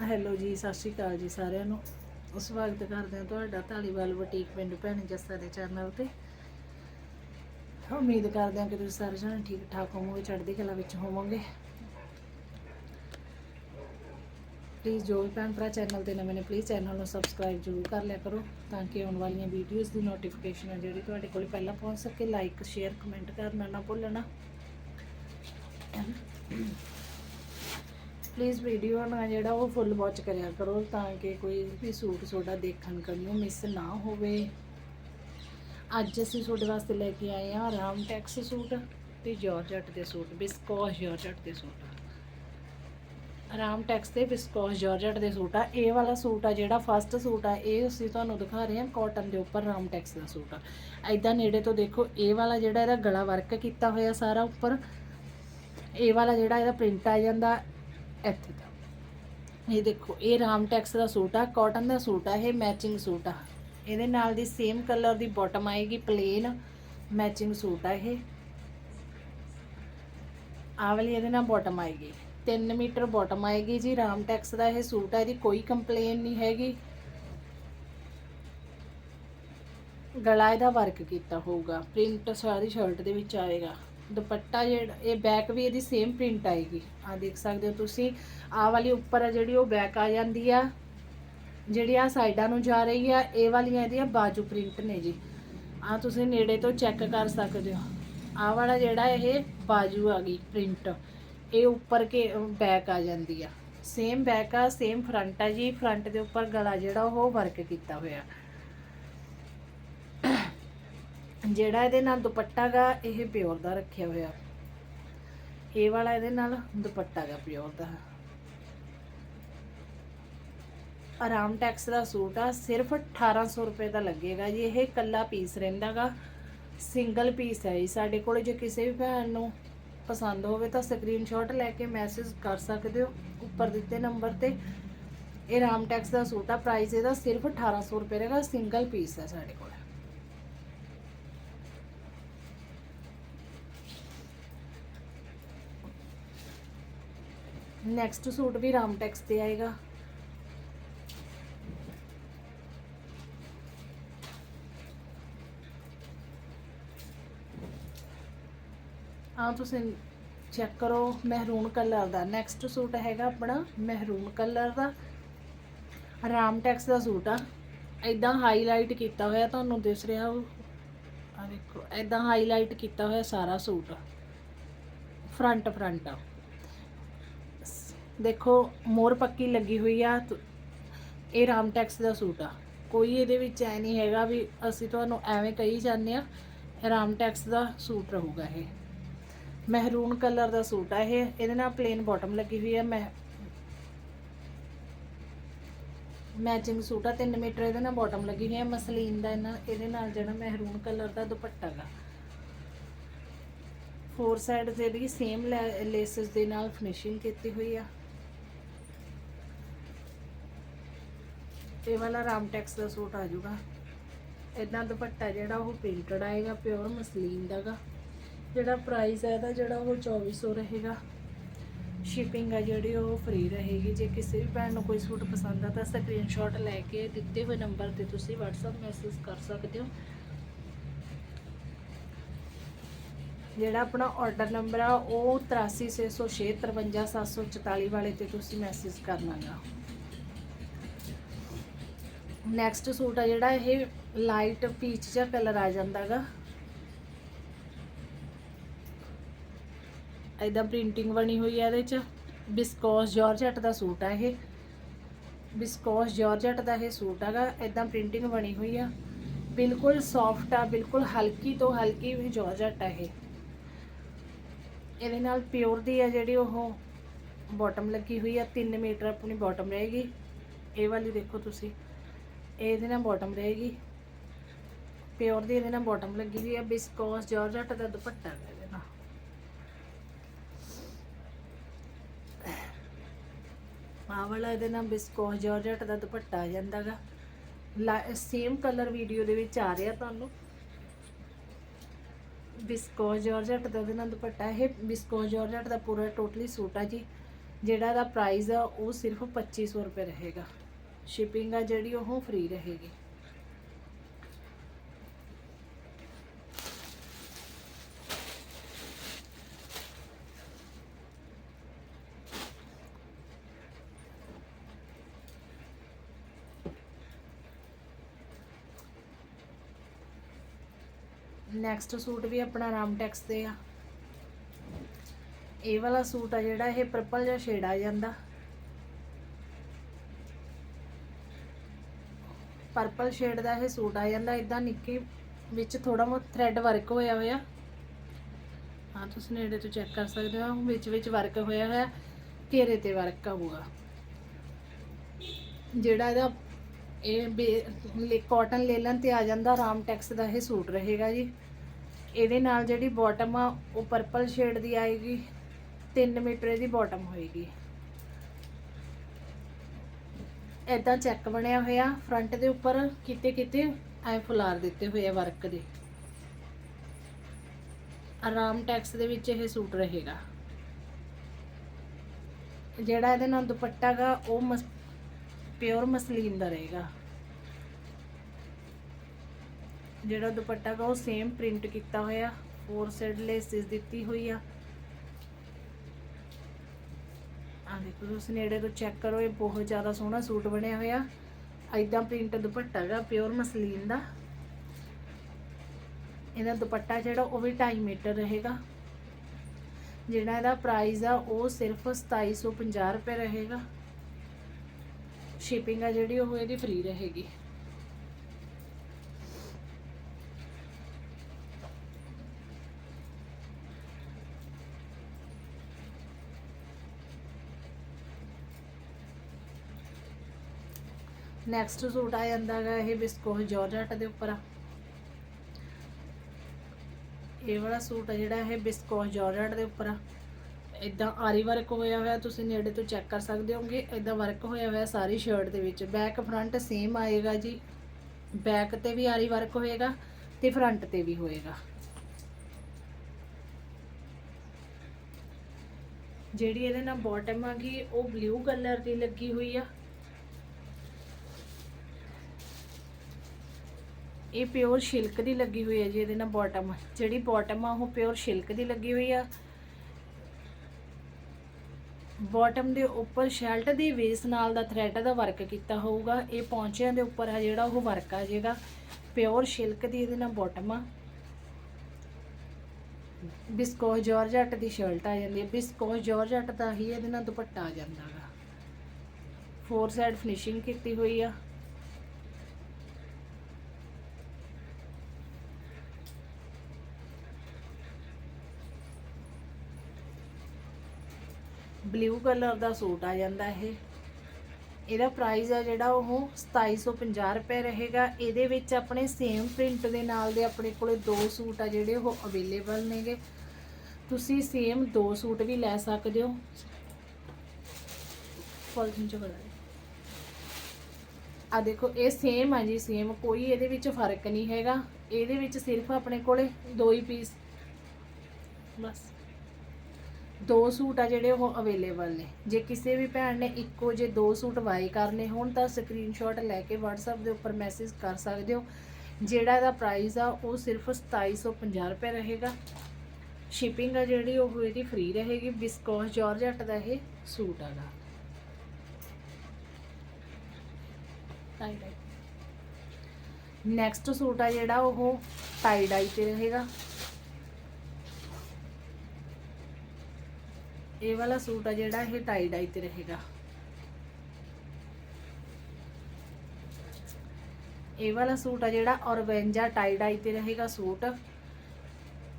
Hello ਜੀ, ਸਤਿ ਸ਼੍ਰੀ ਅਕਾਲ ਜੀ ਸਾਰਿਆਂ ਨੂੰ। ਸਵਾਗਤ ਕਰਦੇ ਹਾਂ ਤੁਹਾਡਾ ਢਾਲੀਵਾਲ ਬੁਟੀਕ ਪਿੰਡ ਭੈਣ ਜੱਸਾ ਦੇ ਚੈਨਲ ਤੇ। ਉਮੀਦ ਕਰਦੇ ਹਾਂ ਕਿ ਤੁਸੀਂ ਸਾਰੇ ਜਣੇ ਠੀਕ ਠਾਕ ਹੋਵੋਗੇ, ਚੜ੍ਹਦੀ ਕਲਾ ਵਿੱਚ ਹੋਵੋਗੇ। ਪਲੀਜ਼ ਜੋ ਵੀ ਭੈਣ ਭਰਾ ਚੈਨਲ ਤੇ ਨਵੇਂ ਨੇ ਪਲੀਜ਼ ਚੈਨਲ ਨੂੰ ਸਬਸਕ੍ਰਾਈਬ ਜ਼ਰੂਰ ਕਰ ਲਿਆ ਕਰੋ, ਤਾਂ ਕਿ ਆਉਣ ਵਾਲੀਆਂ ਵੀਡੀਓਜ਼ ਦੀ ਨੋਟੀਫਿਕੇਸ਼ਨ ਹੈ ਜਿਹੜੀ ਤੁਹਾਡੇ ਕੋਲ ਪਹਿਲਾਂ ਪਹੁੰਚ ਸਕੇ। ਲਾਈਕ ਸ਼ੇਅਰ ਕਮੈਂਟ ਕਰਨਾ ਨਾ ਭੁੱਲਣਾ। ਪਲੀਜ਼ ਵੀਡੀਓ ਨਾ ਜਿਹੜਾ ਉਹ ਫੁੱਲ ਵਾਚ ਕਰਿਆ ਕਰੋ ਤਾਂ ਕਿ ਕੋਈ ਵੀ ਸੂਟ ਤੁਹਾਡਾ ਦੇਖਣ ਕਰਿਓ ਮਿਸ ਨਾ ਹੋਵੇ। ਅੱਜ ਅਸੀਂ ਤੁਹਾਡੇ ਵਾਸਤੇ ਲੈ ਕੇ ਆਏ ਹਾਂ ਰਾਮ ਟੈਕਸ ਸੂਟ ਤੇ ਜਾਰਜਟ ਦੇ ਸੂਟ ਬਿਸਕੋਸ ਜਾਰਜਟ ਦੇ ਸੂਟ। ਰਾਮ ਟੈਕਸ ਤੇ ਬਿਸਕੋਸ ਜਾਰਜਟ ਦੇ ਸੂਟ ਆ। ਇਹ ਵਾਲਾ ਸੂਟ ਆ ਜਿਹੜਾ ਫਸਟ ਸੂਟ ਆ, ਇਹ ਅਸੀਂ ਤੁਹਾਨੂੰ ਦਿਖਾ ਰਹੇ ਹਾਂ ਕਾਟਨ ਦੇ ਉੱਪਰ ਰਾਮ ਟੈਕਸ ਦਾ ਸੂਟ ਆ। ਐਦਾਂ ਨੇੜੇ ਤੋਂ ਦੇਖੋ, ਇਹ ਵਾਲਾ ਜਿਹੜਾ ਇਹਦਾ ਗਲਾ ਵਰਕ ਕੀਤਾ ਹੋਇਆ ਸਾਰਾ ਉੱਪਰ। ਇਹ ਵਾਲਾ ਜਿਹੜਾ ਇਹਦਾ ਪ੍ਰਿੰਟ ਆ ਜਾਂਦਾ ਇੱਥੇ ਤੱਕ ਇਹ ਦੇਖੋ, ਇਹ ਰਾਮ ਟੈਕਸ ਦਾ ਸੂਟ ਆ ਕਾਟਨ ਦਾ ਸੂਟ ਆ, ਇਹ ਮੈਚਿੰਗ ਸੂਟ ਆ। ਇਹਦੇ ਨਾਲ ਦੀ ਸੇਮ ਕਲਰ ਦੀ ਬਾਟਮ ਆਏਗੀ ਪਲੇਨ ਮੈਚਿੰਗ ਸੂਟ ਆ ਇਹ। ਆਹ ਵਾਲੀ ਇਹਦੇ ਨਾਲ ਬਾਟਮ ਆਏਗੀ। 3 ਮੀਟਰ ਬਾਟਮ ਆਏਗੀ ਜੀ, ਰਾਮ ਟੈਕਸ ਦਾ ਇਹ ਸੂਟ ਆ, ਇਹਦੀ ਕੋਈ ਕੰਪਲੇਨ ਨਹੀਂ ਹੈਗੀ। ਗਲਾ ਇਹਦਾ ਵਰਕ ਕੀਤਾ ਹੋਊਗਾ ਪ੍ਰਿੰਟ ਸਾਰੀ ਸ਼ਰਟ ਦੇ ਵਿੱਚ ਆਏਗਾ। ਦੁਪੱਟਾ ਜਿਹੜਾ, ਇਹ ਬੈਕ ਵੀ ਇਹਦੀ ਸੇਮ ਪ੍ਰਿੰਟ ਆਏਗੀ। ਆ ਦੇਖ ਸਕਦੇ ਹੋ ਤੁਸੀਂ। ਆਹ ਵਾਲੀ ਉੱਪਰ ਆ ਜਿਹੜੀ, ਉਹ ਬੈਕ ਆ ਜਾਂਦੀ ਆ। ਜਿਹੜੀ ਆ ਸਾਈਡਾਂ ਨੂੰ ਜਾ ਰਹੀ ਆ, ਇਹ ਵਾਲੀਆਂ ਇਹਦੀਆਂ ਬਾਜੂ ਪ੍ਰਿੰਟ ਨੇ ਜੀ। ਆ ਤੁਸੀਂ ਨੇੜੇ ਤੋਂ ਚੈੱਕ ਕਰ ਸਕਦੇ ਹੋ। ਆਹ ਵਾਲਾ ਜਿਹੜਾ ਇਹ ਬਾਜੂ ਆ ਗਈ ਪ੍ਰਿੰਟ ਇਹ ਉੱਪਰ ਕੇ ਬੈਕ ਆ ਜਾਂਦੀ ਆ। ਸੇਮ ਬੈਕ ਆ ਸੇਮ ਫਰੰਟ ਆ ਜੀ। ਫਰੰਟ ਦੇ ਉੱਪਰ ਗਲਾ ਜਿਹੜਾ, ਉਹ ਵਰਕ ਕੀਤਾ ਹੋਇਆ। ਜਿਹੜਾ ਇਹਦੇ ਨਾਲ ਦੁਪੱਟਾ ਗਾ, ਇਹ ਪਿਓਰ ਦਾ ਰੱਖਿਆ ਹੋਇਆ। ਇਹ ਵਾਲਾ ਇਹਦੇ ਨਾਲ ਦੁਪੱਟਾ ਗਾ, ਪਿਓਰ ਦਾ। ਆਰਾਮ ਟੈਕਸ ਦਾ ਸੂਟ ਆ, ਸਿਰਫ 1800 ਰੁਪਏ ਦਾ ਲੱਗੇਗਾ ਜੀ। ਇਹ ਕੱਲਾ ਪੀਸ ਰਹਿੰਦਾਗਾ ਸਿੰਗਲ ਪੀਸ ਹੈ ਜੀ। ਸਾਡੇ ਕੋਲ ਜੇ ਕਿਸੇ ਵੀ ਭੈਣ ਨੂੰ ਪਸੰਦ ਹੋਵੇ ਤਾਂ ਸਕਰੀਨਸ਼ਾਟ ਲੈ ਕੇ ਮੈਸੇਜ ਕਰ ਸਕਦੇ ਹੋ ਉੱਪਰ ਦਿੱਤੇ ਨੰਬਰ ਤੇ। ਇਹ ਰਾਮਟੈਕਸ ਦਾ ਸੂਟ ਆ। ਪ੍ਰਾਈਸ ਇਹਦਾ ਸਿਰਫ 1800 ਰੁਪਏ ਰਹੇਗਾ ਸਿੰਗਲ ਪੀਸ ਹੈ ਸਾਡੇ ਕੋਲ। ਨੈਕਸਟ ਸੂਟ ਵੀ ਰਾਮ ਟੈਕਸ ਤੇ ਆਏਗਾ। ਆ ਤੁਸੀਂ ਚੈੱਕ ਕਰੋ ਮਹਿਰੂਨ ਕਲਰ ਦਾ। ਨੈਕਸਟ ਸੂਟ ਹੈਗਾ ਆਪਣਾ ਮਹਿਰੂਨ ਕਲਰ ਦਾ। ਰਾਮ ਟੈਕਸ ਦਾ ਸੂਟ ਆ। ਇਦਾਂ ਹਾਈਲਾਈਟ ਕੀਤਾ ਹੋਇਆ ਤੁਹਾਨੂੰ ਦਿਸ ਰਿਹਾ ਉਹ। ਆ ਦੇਖੋ ਇਦਾਂ ਹਾਈਲਾਈਟ ਕੀਤਾ ਹੋਇਆ ਸਾਰਾ ਸੂਟ ਫਰੰਟ ਫਰੰਟ ਆ। ਦੇਖੋ, ਮੋਰ ਪੱਕੀ ਲੱਗੀ ਹੋਈ ਆ, ਤ- ਇਹ ਰਾਮਟੈਕਸ ਦਾ ਸੂਟ ਆ। ਕੋਈ ਇਹਦੇ ਵਿੱਚ ਐ ਨਹੀਂ ਹੈਗਾ ਵੀ ਅਸੀਂ ਤੁਹਾਨੂੰ ਐਵੇਂ ਕਹੀ ਜਾਂਦੇ ਆ ਰਾਮਟੈਕਸ ਦਾ ਸੂਟ ਰਹੂਗਾ ਇਹ। ਮਹਿਰੂਨ ਕਲਰ ਦਾ ਸੂਟ ਆ ਇਹ, ਇਹਦੇ ਨਾਲ ਪਲੇਨ ਬਾਟਮ ਲੱਗੀ ਹੋਈ ਹੈ ਮੈਂ ਮੈਚਿੰਗ ਸੂਟ ਆ 3 ਮੀਟਰ ਇਹਦੇ ਨਾਲ ਬਾਟਮ ਲੱਗੀ ਹੋਈ ਹੈ ਮਸਲੀਨ ਦਾ ਇਹਨਾਂ, ਇਹਦੇ ਨਾਲ ਜਿਹੜਾ ਮਹਿਰੂਨ ਕਲਰ ਦਾ ਦੁਪੱਟਾ ਗਾ। ਫੋਰ ਸਾਈਡ ਤੇ ਵੀ ਸੇਮ ਲੇਸਸ ਦੇ ਨਾਲ ਫਿਨਿਸ਼ਿੰਗ ਕੀਤੀ ਹੋਈ ਆ। ਇਹ ਵਾਲਾ ਰਾਮ ਟੈਕਸ ਦਾ ਸੂਟ ਆ ਜਾਊਗਾ। ਇਦਾਂ ਦੁਪੱਟਾ ਜਿਹੜਾ ਉਹ ਪ੍ਰਿੰਟਡ ਆਏਗਾ ਪਿਓਰ ਮਸਲੀਨ ਦਾਗਾ। ਜਿਹੜਾ ਪ੍ਰਾਈਸ ਹੈ ਇਹਦਾ ਜਿਹੜਾ ਉਹ 2400 ਰਹੇਗਾ। ਸ਼ਿਪਿੰਗ ਆ ਜਿਹੜੀ, ਉਹ ਫ੍ਰੀ ਰਹੇਗੀ। ਜੇ ਕਿਸੇ ਵੀ ਭੈਣ ਨੂੰ ਕੋਈ ਸੂਟ ਪਸੰਦ ਆ ਤਾਂ ਸਕਰੀਨਸ਼ਾਟ ਲੈ ਕੇ ਦਿੱਤੇ ਹੋਏ ਨੰਬਰ ਤੇ ਤੁਸੀਂ WhatsApp ਮੈਸੇਜ ਕਰ ਸਕਦੇ ਹੋ। ਜਿਹੜਾ ਆਪਣਾ ਆਰਡਰ ਨੰਬਰ ਆ, ਉਹ 8360653744 ਵਾਲੇ ਤੇ ਤੁਸੀਂ ਮੈਸੇਜ ਕਰਨਾਗਾ ਨੈਕਸਟ ਸੂਟ ਆ ਜਿਹੜਾ ਇਹ ਲਾਈਟ ਪੀਚ ਜਿਹਾ ਕਲਰ ਆ ਜਾਂਦਾਗਾ ਇਦਾਂ ਪ੍ਰਿੰਟਿੰਗ ਬਣੀ ਹੋਈ ਹੈ ਇਹਦੇ ਚ। ਬਿਸਕੋਸ ਜਾਰਜਟ ਦਾ ਸੂਟ ਆ ਇਹ। ਬਿਸਕੋਸ ਜਾਰਜਟ ਦਾ ਇਹ ਸੂਟ ਹੈਗਾ। ਇਦਾਂ ਪ੍ਰਿੰਟਿੰਗ ਬਣੀ ਹੋਈ ਆ। ਬਿਲਕੁਲ ਸੌਫਟ ਆ, ਬਿਲਕੁਲ ਹਲਕੀ ਤੋਂ ਹਲਕੀ ਵੀ ਜਾਰਜਟ ਆ ਇਹ। ਇਹਦੇ ਨਾਲ ਪਿਓਰ ਦੀ ਆ ਜਿਹੜੀ ਉਹ ਬਾਟਮ ਲੱਗੀ ਹੋਈ ਆ। 3 ਮੀਟਰ ਆਪਣੀ ਬਾਟਮ ਰਹੇਗੀ। ਇਹ ਵਾਲੀ ਦੇਖੋ ਤੁਸੀਂ। ਇਹਦੇ ਨਾਲ ਬਾਟਮ ਰਹੇਗੀ। ਪਿਓਰ ਦੀ ਇਹਦੇ ਨਾਲ ਬਾਟਮ ਲੱਗੀ ਹੋਈ ਆ ਬਿਸਕੋਸ ਜਾਰਜਟ ਦਾ ਦੁਪੱਟਾ ਹੈ ਇਹਦੇ ਨਾਲ। ਆਹ ਵਾਲਾ ਇਹਦੇ ਨਾਲ ਬਿਸਕੋਸ ਜਾਰਜਟ ਦਾ ਦੁਪੱਟਾ ਆ ਜਾਂਦਾਗਾ। ਸੇਮ ਕਲਰ ਵੀਡੀਓ ਦੇ ਵਿੱਚ ਆ ਰਿਹਾ ਤੁਹਾਨੂੰ। ਬਿਸਕੋਸ ਜਾਰਜਟ ਦਾ ਉਹਦੇ ਨਾਲ ਦੁਪੱਟਾ, ਇਹ ਬਿਸਕੋਸ ਜਾਰਜਟ ਦਾ ਪੂਰਾ ਟੋਟਲੀ ਸੂਟ ਆ ਜੀ। ਜਿਹੜਾ ਦਾ ਪ੍ਰਾਈਸ ਆ, ਉਹ ਸਿਰਫ 2500 ਰੁਪਏ ਰਹੇਗਾ। ਸ਼ਿਪਿੰਗ ਆ ਜਿਹੜੀ ਉਹ ਫ੍ਰੀ ਰਹੇਗੀ। ਨੈਕਸਟ ਸੂਟ ਵੀ ਆਪਣਾ ਰਾਮਟੈਕਸ ਦੇ ਆ। ਇਹ ਵਾਲਾ ਸੂਟ ਆ ਜਿਹੜਾ ਇਹ ਪਰਪਲ ਜਿਹਾ ਸ਼ੇਡ ਆ ਜਾਂਦਾ। ਪਰਪਲ ਸ਼ੇਡ ਦਾ ਇਹ ਸੂਟ ਆ ਜਾਂਦਾ ਇਦਾਂ ਨਿੱਕੀ ਵਿੱਚ ਥੋੜਾ ਬਹੁਤ ਥ੍ਰੈਡ ਵਰਕ ਹੋਇਆ ਹੋਇਆ। ਹਾਂ, ਤੁਸੀਂ ਨੇੜੇ ਤੋਂ ਚੈੱਕ ਕਰ ਸਕਦੇ ਹੋ, ਵਿੱਚ ਵਿੱਚ ਵਰਕ ਹੋਇਆ ਹੋਇਆ, ਘੇਰੇ ਤੇ ਵਰਕ ਆਊਗਾ। ਜਿਹੜਾ ਇਹਦਾ ਇਹ ਕਾਟਨ ਲੇਲਨ ਤੇ ਆ ਜਾਂਦਾ ਰਾਮਟੈਕਸ ਦਾ ਇਹ ਸੂਟ ਰਹੇਗਾ ਜੀ। ਇਹਦੇ ਨਾਲ ਜਿਹੜੀ ਬਾਟਮ ਆ, ਉਹ ਪਰਪਲ ਸ਼ੇਡ ਦੀ ਆਏਗੀ 3 ਮੀਟਰ ਇਹਦੀ ਬਾਟਮ ਹੋਏਗੀ। ਇਦਾਂ ਚੈੱਕ ਬਣਿਆ ਹੋਇਆ ਫਰੰਟ ਦੇ ਉੱਪਰ ਕਿਤੇ ਕਿਤੇ ਐ ਫੁਲਾਰ ਦਿੱਤੇ ਹੋਏ ਆ ਵਰਕ ਦੇ। ਆਰਾਮ ਟੈਕਸ ਦੇ ਵਿੱਚ ਇਹ ਸੂਟ ਰਹੇਗਾ। ਜਿਹੜਾ ਇਹਦੇ ਨਾਲ ਦੁਪੱਟਾ ਗਾ, ਉਹ ਮਸ ਪਿਓਰ ਮਸਲੀਨ ਦਾ ਰਹੇਗਾ। ਜਿਹੜਾ ਦੁਪੱਟਾ ਗਾ, ਉਹ ਸੇਮ ਪ੍ਰਿੰਟ ਕੀਤਾ ਹੋਇਆ ਫੋਰ ਸਾਈਡ ਲੇਸਿਸ ਦਿੱਤੀ ਹੋਈ ਆ। ਆ ਦੇਖੋ ਤੁਸੀਂ ਨੇੜੇ ਤੋਂ ਚੈੱਕ ਕਰੋ, ਇਹ ਬਹੁਤ ਜ਼ਿਆਦਾ ਸੋਹਣਾ ਸੂਟ ਬਣਿਆ ਹੋਇਆ। ਐਦਾਂ ਪ੍ਰਿੰਟ ਦੁਪੱਟਾ ਹੈਗਾ ਪਿਓਰ ਮਸਲੀਨ ਦਾ। ਇਹਦਾ ਦੁਪੱਟਾ ਜਿਹੜਾ, ਉਹ ਵੀ 2.5 ਮੀਟਰ ਰਹੇਗਾ। ਜਿਹੜਾ ਇਹਦਾ ਪ੍ਰਾਈਸ ਆ, ਉਹ ਸਿਰਫ 2750 ਰੁਪਏ ਰਹੇਗਾ। ਸ਼ਿਪਿੰਗ ਆ ਜਿਹੜੀ, ਉਹ ਇਹਦੀ ਫ੍ਰੀ ਰਹੇਗੀ। ਨੈਕਸਟ ਸੂਟ ਆ ਜਾਂਦਾ ਹੈਗਾ ਇਹ ਬਿਸਕੋਸ ਜਾਰਜਟ ਦੇ ਉੱਪਰ ਆ। ਇਹ ਵਾਲਾ ਸੂਟ ਆ ਜਿਹੜਾ ਇਹ ਬਿਸਕੋਸ ਜਾਰਜਟ ਦੇ ਉੱਪਰ ਇਦਾਂ ਆਰੀ ਵਰਕ ਹੋਇਆ ਹੋਇਆ ਤੁਸੀਂ ਨੇੜੇ ਤੋਂ ਚੈੱਕ ਕਰ ਸਕਦੇ ਹੋਗੇ ਇਦਾਂ ਵਰਕ ਹੋਇਆ ਹੋਇਆ ਸਾਰੀ ਸ਼ਰਟ ਦੇ ਵਿੱਚ। ਬੈਕ ਫਰੰਟ ਸੇਮ ਆਏਗਾ ਜੀ। ਬੈਕ ਤੇ ਵੀ ਆਰੀ ਵਰਕ ਹੋਏਗਾ ਤੇ ਫਰੰਟ ਤੇ ਵੀ ਹੋਏਗਾ। ਜਿਹੜੀ ਇਹਦੇ ਨਾਲ ਬਾਟਮ ਆ ਗਈ, ਉਹ ਬਲੂ ਕਲਰ ਦੀ ਲੱਗੀ ਹੋਈ ਆ। ਇਹ ਪਿਓਰ ਸਿਲਕ ਦੀ ਲੱਗੀ ਹੋਈ ਹੈ ਜੀ, ਇਹਦੇ ਨਾਲ ਬਾਟਮ ਜਿਹੜੀ ਬਾਟਮ ਆ, ਉਹ ਪਿਓਰ ਸਿਲਕ ਦੀ ਲੱਗੀ ਹੋਈ ਆ। ਬਾਟਮ ਦੇ ਉੱਪਰ ਸ਼ਰਟ ਦੀ ਵੇਸ ਨਾਲ ਦਾ ਥ੍ਰੈਡ ਦਾ ਵਰਕ ਕੀਤਾ ਹੋਊਗਾ। ਇਹ ਪੌਂਚਿਆਂ ਦੇ ਉੱਪਰ ਆ ਜਿਹੜਾ ਉਹ ਵਰਕ ਆ ਜਿਹੜਾ। ਪਿਓਰ ਸਿਲਕ ਦੀ ਇਹਦੇ ਨਾਲ ਬਾਟਮ ਆ। ਬਿਸਕੋਸ ਜਾਰਜਟ ਦੀ ਸ਼ਰਟ ਆ ਜਾਂਦੀ ਹੈ। ਬਿਸਕੋਸ ਜਾਰਜਟ ਦਾ ਹੀ ਇਹਦੇ ਨਾਲ ਦੁਪੱਟਾ ਆ ਜਾਂਦਾ ਗਾ। ਫੋਰ ਸਾਈਡ ਫਿਨਿਸ਼ਿੰਗ ਕੀਤੀ ਹੋਈ ਆ। ਬਲੂ ਕਲਰ ਦਾ ਸੂਟ ਆ ਜਾਂਦਾ ਇਹ। ਇਹਦਾ ਪ੍ਰਾਈਸ ਆ ਜਿਹੜਾ ਉਹ 2750 ਰੁਪਏ ਰਹੇਗਾ। ਇਹਦੇ ਵਿੱਚ ਆਪਣੇ ਸੇਮ ਪ੍ਰਿੰਟ ਦੇ ਨਾਲ ਦੇ ਆਪਣੇ ਕੋਲੇ ਦੋ ਸੂਟ ਆ ਜਿਹੜੇ ਉਹ ਅਵੇਲੇਬਲ ਨੇਗੇ। ਤੁਸੀਂ ਸੇਮ ਦੋ ਸੂਟ ਵੀ ਲੈ ਸਕਦੇ ਹੋ। ਪੋਲੀਥੀਨ ਚ ਬਣਾ ਆ ਦੇਖੋ, ਇਹ ਸੇਮ ਆ ਜੀ ਸੇਮ ਕੋਈ ਇਹਦੇ ਵਿੱਚ ਫ਼ਰਕ ਨਹੀਂ ਹੈਗਾ। ਇਹਦੇ ਵਿੱਚ ਸਿਰਫ ਆਪਣੇ ਕੋਲੇ ਦੋ ਹੀ ਪੀਸ ਬਸ। ਦੋ ਸੂਟ ਆ ਜਿਹੜੇ ਉਹ ਅਵੇਲੇਬਲ ਨੇ। ਜੇ ਕਿਸੇ ਵੀ ਭੈਣ ਨੇ ਇੱਕੋ ਜੇ ਦੋ ਸੂਟ ਬਾਈ ਕਰਨੇ ਹੋਣ ਤਾਂ ਸਕਰੀਨਸ਼ਾਟ ਲੈ ਕੇ WhatsApp ਦੇ ਉੱਪਰ ਮੈਸੇਜ ਕਰ ਸਕਦੇ ਹੋ। ਜਿਹੜਾ ਇਹਦਾ ਪ੍ਰਾਈਸ ਆ, ਉਹ ਸਿਰਫ 2750 ਰੁਪਏ ਰਹੇਗਾ। ਸ਼ਿਪਿੰਗ ਆ ਜਿਹੜੀ, ਉਹ ਇਹਦੀ ਫ੍ਰੀ ਰਹੇਗੀ। ਬਿਸਕੋਸ ਜਾਰਜਟ ਦਾ ਇਹ ਸੂਟ ਆਗਾ ਨੈਕਸਟ ਸੂਟ ਆ ਜਿਹੜਾ, ਉਹ ਟਾਈ ਡਾਈ ਤੇ ਰਹੇਗਾ। ਇਹ ਵਾਲਾ ਸੂਟ ਆ ਜਿਹੜਾ ਇਹ ਟਾਈ ਡਾਈ ਤੇ ਰਹੇਗਾ। ਇਹ ਵਾਲਾ ਸੂਟ ਆ ਜਿਹੜਾ ਔਰਗੈਂਜਾ ਟਾਈ ਡਾਈ ਤੇ ਰਹੇਗਾ ਸੂਟ।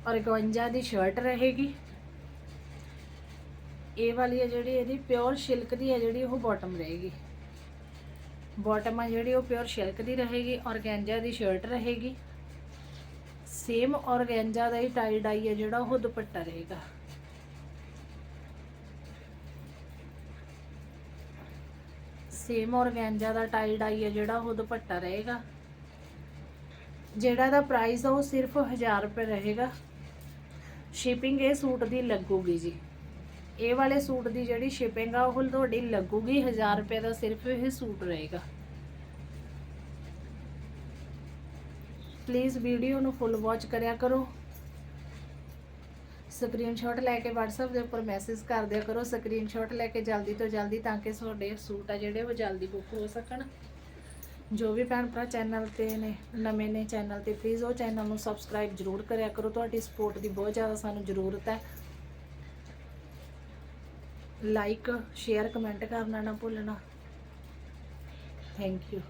ਔਰਗੈਂਜਾ ਦੀ ਸ਼ਰਟ ਰਹੇਗੀ। ਇਹ ਵਾਲੀ ਆ ਜਿਹੜੀ ਇਹਦੀ ਪਿਓਰ ਸਿਲਕ ਦੀ ਆ ਜਿਹੜੀ ਉਹ ਬਾਟਮ ਰਹੇਗੀ। ਬਾਟਮ ਆ ਜਿਹੜੀ ਉਹ ਪਿਓਰ ਸਿਲਕ ਦੀ ਰਹੇਗੀ ਔਰਗੈਂਜਾ ਦੀ ਸ਼ਰਟ ਰਹੇਗੀ। ਸੇਮ ਔਰਗੈਂਜਾ ਦਾ ਹੀ ਟਾਈ ਡਾਈ ਆ ਜਿਹੜਾ ਉਹ ਦੁਪੱਟਾ ਰਹੇਗਾ। ਸੇਮ ਔਰਗੈਂਜਾ ਦਾ ਟਾਈ ਡਾਈ ਹੈ ਜਿਹੜਾ ਉਹ ਦੁਪੱਟਾ ਰਹੇਗਾ। ਜਿਹੜਾ ਦਾ ਪ੍ਰਾਈਸ ਆ ਉਹ ਸਿਰਫ 1000 ਰੁਪਏ ਰਹੇਗਾ। ਸ਼ਿਪਿੰਗ ਇਹ ਸੂਟ ਦੀ ਲੱਗੂਗੀ ਜੀ। ਇਹ ਵਾਲੇ ਸੂਟ ਦੀ ਜਿਹੜੀ ਸ਼ਿਪਿੰਗ ਆ ਉਹ ਤੁਹਾਡੀ ਲੱਗੂਗੀ 1000 ਰੁਪਏ ਦਾ ਸਿਰਫ ਇਹ ਸੂਟ ਰਹੇਗਾ। ਪਲੀਜ਼ ਵੀਡੀਓ ਨੂੰ ਫੁੱਲ ਵਾਚ ਕਰਿਆ ਕਰੋ। ਸਕਰੀਨਸ਼ਾਟ ਲੈ ਕੇ WhatsApp ਦੇ ਉੱਪਰ ਮੈਸੇਜ ਕਰ ਦਿਆ ਕਰੋ। ਸਕਰੀਨਸ਼ਾਟ ਲੈ ਕੇ ਜਲਦੀ ਤੋਂ ਜਲਦੀ ਤਾਂ ਕਿ ਤੁਹਾਡੇ ਸੂਟ ਆ ਜਿਹੜੇ ਉਹ ਜਲਦੀ ਬੁੱਕ ਹੋ ਸਕਣ। ਜੋ ਵੀ ਭੈਣ ਭਰਾ ਚੈਨਲ ਤੇ ਨੇ, ਨਵੇਂ ਨੇ ਚੈਨਲ ਤੇ ਪਲੀਜ਼ ਉਹ ਚੈਨਲ ਨੂੰ ਸਬਸਕ੍ਰਾਈਬ ਜ਼ਰੂਰ ਕਰਿਆ ਕਰੋ। ਤੁਹਾਡੀ ਸਪੋਰਟ ਦੀ ਬਹੁਤ ਜ਼ਿਆਦਾ ਸਾਨੂੰ ਜ਼ਰੂਰਤ ਹੈ। ਲਾਈਕ ਸ਼ੇਅਰ ਕਮੈਂਟ ਕਰਨਾ ਨਾ ਭੁੱਲਣਾ। Thank you